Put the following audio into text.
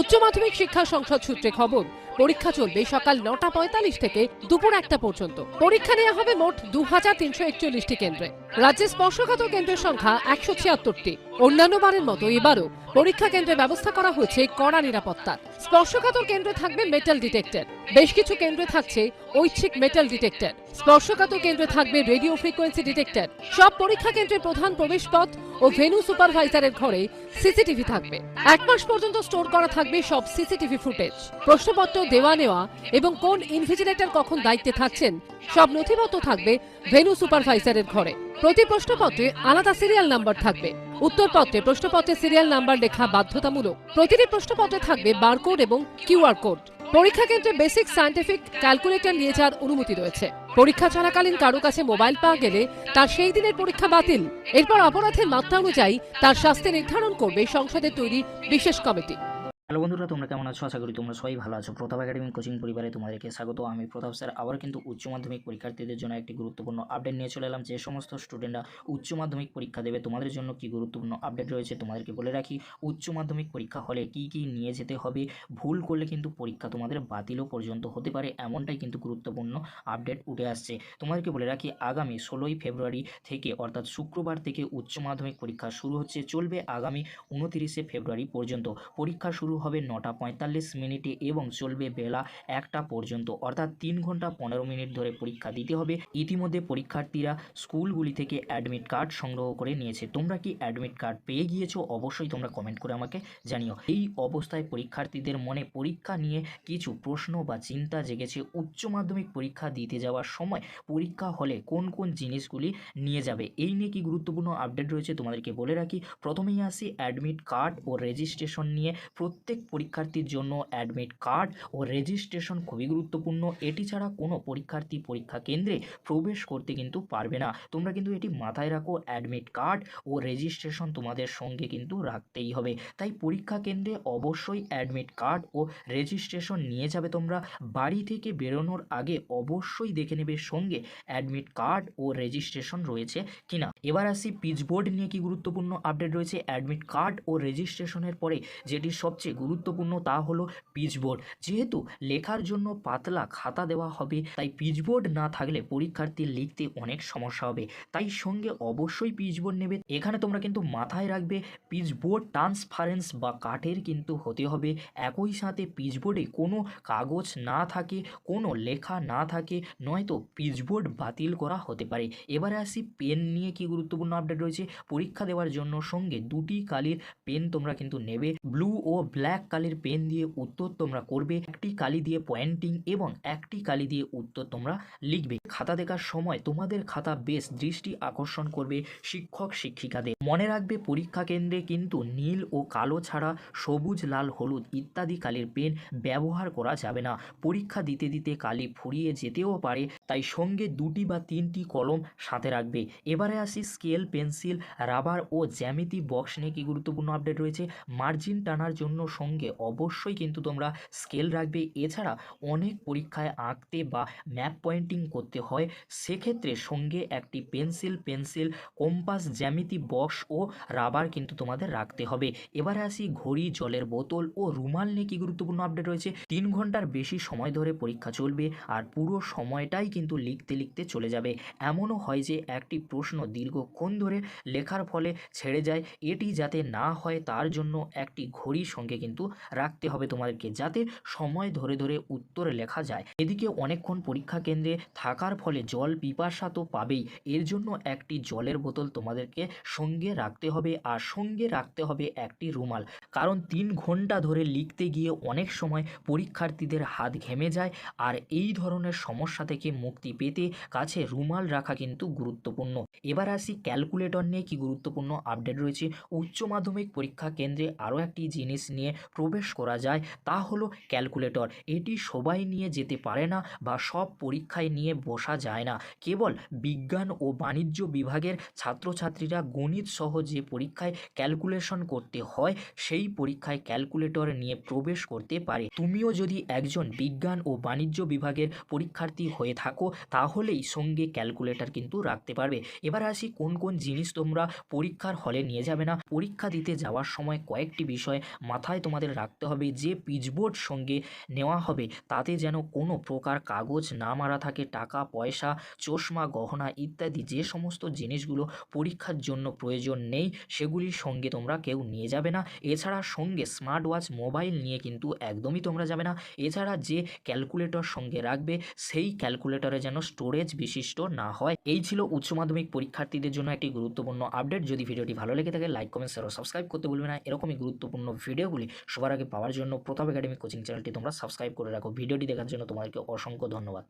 উচ্চ মাধ্যমিক শিক্ষা সংসদ সূত্রে খবর, পরীক্ষা চলবে সকাল নটা পঁয়তাল্লিশ থেকে দুপুর একটা পর্যন্ত। পরীক্ষা নেওয়া হবে মোট দু হাজার তিনশো একচল্লিশটি কেন্দ্রে। রাজ্যে স্পর্শকাতর কেন্দ্রের সংখ্যা একশো ছিয়াত্তরটি। অন্যান্য বারের মতো এবারও পরীক্ষা কেন্দ্রে ব্যবস্থা করা হয়েছে কড়া নিরাপত্তা স্পর্শকাতর কেন্দ্রে থাকবে মেটাল ডিটেক্টর বেশ কিছু কেন্দ্রে থাকছে ঐচ্ছিক মেটাল ডিটেক্টর স্পর্শকাতর কেন্দ্রে থাকবে রেডিও ফ্রিকোয়েন্সি ডিটেক্টর সব পরীক্ষা কেন্দ্রের প্রধান প্রবেশপথ ও ভেনু সুপারভাইজারের ঘরে সিসিটিভি থাকবে। এক মাস পর্যন্ত স্টোর করা থাকবে সব সিসিটিভি ফুটেজ প্রশ্নপত্র দেওয়া নেওয়া এবং কোন ইনভিজিলেটর কখন দায়িত্বে থাকছেন, সব নথিপত্র থাকবে ভেনু সুপারভাইজারের ঘরে। প্রতি প্রশ্নপত্রে আলাদা সিরিয়াল নাম্বার থাকবে। উত্তরপত্রে প্রশ্নপত্রে সিরিয়াল নাম্বার লেখা বাধ্যতামূলক। প্রতিটি প্রশ্নপত্রে থাকবে বারকোড এবং কিউআর কোড। পরীক্ষা কেন্দ্রে বেসিক সায়েন্টিফিক ক্যালকুলেটর নিয়ে যাওয়ার অনুমতি রয়েছে। পরীক্ষা চলাকালীন কারও কাছে মোবাইল পাওয়া গেলে তার সেই দিনের পরীক্ষা বাতিল। এরপর অপরাধের মাত্রা অনুযায়ী তার শাস্তি নির্ধারণ করবে সংসদে তৈরি বিশেষ কমিটি। হ্যালো বন্ধুরা, তোমরা কেমন আছো? আশা করি তোমরা সবাই ভালো আছো। প্রতাপ একাডেমি কোচিং পরিবারে তোমাদেরকে স্বাগত। আমি প্রতাপ স্যার। আবার কিন্তু উচ্চ মাধ্যমিক পরীক্ষার্থীদের জন্য একটি গুরুত্বপূর্ণ আপডেট নিয়ে চলে এলাম। যে সমস্ত স্টুডেন্টরা উচ্চ মাধ্যমিক পরীক্ষা দেবে, তোমাদের জন্য কি গুরুত্বপূর্ণ আপডেট রয়েছে তোমাদেরকে বলে রাখি। উচ্চ মাধ্যমিক পরীক্ষা হলে কি কি নিয়ে যেতে হবে, ভুল করলে কিন্তু পরীক্ষা তোমাদের বাতিলও পর্যন্ত হতে পারে, এমনটাই কিন্তু গুরুত্বপূর্ণ আপডেট উঠে আসছে। তোমাদেরকে বলে রাখি, আগামী ষোলোই ফেব্রুয়ারি থেকে, অর্থাৎ শুক্রবার থেকে উচ্চ মাধ্যমিক পরীক্ষা শুরু হচ্ছে, চলবে আগামী উনতিরিশে ফেব্রুয়ারি পর্যন্ত। পরীক্ষা শুরু হবে নটা পঁয়তাল্লিশ মিনিটে এবং চলবে বেলা একটা পর্যন্ত। অর্থাৎ তিন ঘণ্টা পনেরো মিনিট ধরে পরীক্ষা দিতে হবে। ইতিমধ্যে পরীক্ষার্থীরা স্কুলগুলি থেকে অ্যাডমিট কার্ড সংগ্রহ করে নিয়েছে। তোমরা কি অ্যাডমিট কার্ড পেয়ে গিয়েছো? অবশ্যই তোমরা কমেন্ট করে আমাকে জানিও। এই অবস্থায় পরীক্ষার্থীদের মনে পরীক্ষা নিয়ে কিছু প্রশ্ন বা চিন্তা জেগেছে। উচ্চ মাধ্যমিক পরীক্ষা দিতে যাওয়ার সময় পরীক্ষা হলে কোন কোন জিনিসগুলি নিয়ে যাবে? এই নিয়ে কি গুরুত্বপূর্ণ আপডেট রয়েছে তোমাদেরকে বলে রাখি। প্রথমেই আসি অ্যাডমিট কার্ড ও রেজিস্ট্রেশন নিয়ে। প্রত্যেক পরীক্ষার্থীর জন্য অ্যাডমিট কার্ড ও রেজিস্ট্রেশন খুবই গুরুত্বপূর্ণ। এটি ছাড়া কোনো পরীক্ষার্থী পরীক্ষা কেন্দ্রে প্রবেশ করতে কিন্তু পারবে না। তোমরা কিন্তু এটি মাথায় রাখো অ্যাডমিট কার্ড ও রেজিস্ট্রেশন তোমাদের সঙ্গে কিন্তু রাখতেই হবে। তাই পরীক্ষা কেন্দ্রে অবশ্যই অ্যাডমিট কার্ড ও রেজিস্ট্রেশন নিয়ে যাবে তোমরা। বাড়ি থেকে বেরোনোর আগে অবশ্যই দেখে নেবে সঙ্গে অ্যাডমিট কার্ড ও রেজিস্ট্রেশন রয়েছে কিনা। এবার আসি পিচবোর্ড নিয়ে কি গুরুত্বপূর্ণ আপডেট রয়েছে। অ্যাডমিট কার্ড ও রেজিস্ট্রেশনের পরে যেটি সবচেয়ে গুরুত্বপূর্ণ তা হলো পিচবোর্ড যেহেতু লেখার জন্য পাতলা খাতা দেওয়া হবে, তাই পিচবোর্ড না থাকলে পরীক্ষার্থীর লিখতে অনেক সমস্যা হবে। তাই সঙ্গে অবশ্যই পিচবোর্ড নেবে। এখানে তোমরা কিন্তু মাথায় রাখবে পিচবোর্ড ট্রান্সফারেন্স বা কাঠের কিন্তু হতে হবে। একই সাথে পিচবোর্ডে কোনো কাগজ না থাকে, কোনো লেখা না থাকে, নয়তো পিচবোর্ড বাতিল করা হতে পারে। এবারে আসি পেন নিয়ে কি গুরুত্বপূর্ণ আপডেট রয়েছে। পরীক্ষা দেওয়ার জন্য সঙ্গে দুটি কালির পেন তোমরা কিন্তু নেবে। ব্লু ও ব্ল্যাক কালির পেন দিয়ে উত্তর তোমরা করবে, একটি কালি দিয়ে পয়েন্টিং এবং একটি কালি দিয়ে উত্তর তোমরা লিখবে। খাতা দেখার সময় তোমাদের খাতা বেশ দৃষ্টি আকর্ষণ করবে শিক্ষক শিক্ষিকাদের মনে রাখবে পরীক্ষা কেন্দ্রে কিন্তু নীল ও কালো ছাড়া সবুজ, লাল, হলুদ ইত্যাদি কালির পেন ব্যবহার করা যাবে না। পরীক্ষা দিতে দিতে কালি ফুরিয়ে যেতেও পারে, তাই সঙ্গে দুটি বা তিনটি কলম সাথে রাখবে। এবারে আসি স্কেল, পেন্সিল, রাবার ও জ্যামিতি বক্স নিয়ে কি গুরুত্বপূর্ণ আপডেট রয়েছে? মার্জিন টানার জন্য সঙ্গে অবশ্যই কিন্তু তোমরা স্কেল রাখবে। এছাড়া অনেক পরীক্ষায় আঁকতে বা ম্যাপ পয়েন্টিং করতে হয়। সেক্ষেত্রে সঙ্গে একটি পেন্সিল পেন্সিল, কম্পাস, জ্যামিতি বক্স ও রাবার কিন্তু তোমাদের রাখতে হবে। এবারে আসি ঘড়ি, জলের বোতল ও রুমাল নিয়ে কি গুরুত্বপূর্ণ আপডেট রয়েছে? তিন ঘণ্টার বেশি সময় ধরে পরীক্ষা চলবে আর পুরো সময়টাই কিন্তু লিখতে লিখতে চলে যাবে। এমনও হয় যে একটি প্রশ্ন দীর্ঘক্ষণ ধরে লেখার ফলে ছেড়ে যায়। এটি যাতে না হয় তার জন্য একটি ঘড়ির সঙ্গে কিন্তু রাখতে হবে তোমাদেরকে, যাতে সময় ধরে ধরে উত্তর লেখা যায়। এদিকে অনেকক্ষণ পরীক্ষা কেন্দ্রে থাকার ফলে জল পিপাসা তো পাবেই। এর জন্য একটি জলের বোতল তোমাদেরকে সঙ্গে রাখতে হবে আর সঙ্গে রাখতে হবে একটি রুমাল। কারণ তিন ঘণ্টা ধরে লিখতে গিয়ে অনেক সময় পরীক্ষার্থীদের হাত ঘেমে যায় আর এই ধরনের সমস্যা থেকে মুক্তি পেতে কাছে রুমাল রাখা কিন্তু গুরুত্বপূর্ণ। এবার আসি ক্যালকুলেটর নিয়ে কি গুরুত্বপূর্ণ আপডেট রয়েছে। উচ্চ মাধ্যমিক পরীক্ষা কেন্দ্রে আরও একটি জিনিস নিয়ে প্রবেশ করা যায় তা হলো ক্যালকুলেটর। এটি সবাই নিয়ে যেতে পারে না বা সব পরীক্ষায় নিয়ে বসা যায় না। কেবল বিজ্ঞান ও বাণিজ্য বিভাগের ছাত্রছাত্রীরা গণিত সহ যে পরীক্ষায় ক্যালকুলেশন করতে হয়, সেই পরীক্ষায় ক্যালকুলেটর নিয়ে প্রবেশ করতে পারে। তুমিও যদি একজন বিজ্ঞান ও বাণিজ্য বিভাগের পরীক্ষার্থী হয়ে থাকো, তাহলেই সঙ্গে ক্যালকুলেটর কিন্তু রাখতে পারবে। এবার আসি কোন কোন জিনিস তোমরা পরীক্ষার হলে নিয়ে যাবে না। পরীক্ষা দিতে যাওয়ার সময় কয়েকটি বিষয় মাথায় তোমাদের রাখতে হবে, যে পিচবোর্ড সঙ্গে নেওয়া হবে। তাতে যেন কোনো প্রকার কাগজ না মারা থাকে, টাকা, পয়সা, চশমা, গহনা ইত্যাদি, যে সমস্ত জিনিসগুলো পরীক্ষার জন্য প্রয়োজন নেই, সেগুলির সঙ্গে তোমরা কেউ নিয়ে যাবে না। এছাড়া সঙ্গে স্মার্ট ওয়াচ মোবাইল নিয়ে কিন্তু একদমই তোমরা যাবে না। এছাড়া যে ক্যালকুলেটর সঙ্গে রাখবে, সেই ক্যালকুলেটরে যেন স্টোরেজ বিশিষ্ট না হয়। এই ছিল উচ্চ মাধ্যমিক পরীক্ষার্থীদের জন্য একটি গুরুত্বপূর্ণ আপডেট যদি ভিডিওটি ভালো লেগে থাকে লাইক কমেন্ট শেয়ার ও সাবস্ক্রাইব করতে ভুলবে না। এরকমই গুরুত্বপূর্ণ ভিডিওগুলি সবার আগে পাওয়ার জন্য প্রতাপ একাডেমি কোচিং চ্যানেলটি তোমরা সাবস্ক্রাইব করে রাখো। ভিডিওটি দেখার জন্য তোমাদেরকে অসংখ্য ধন্যবাদ।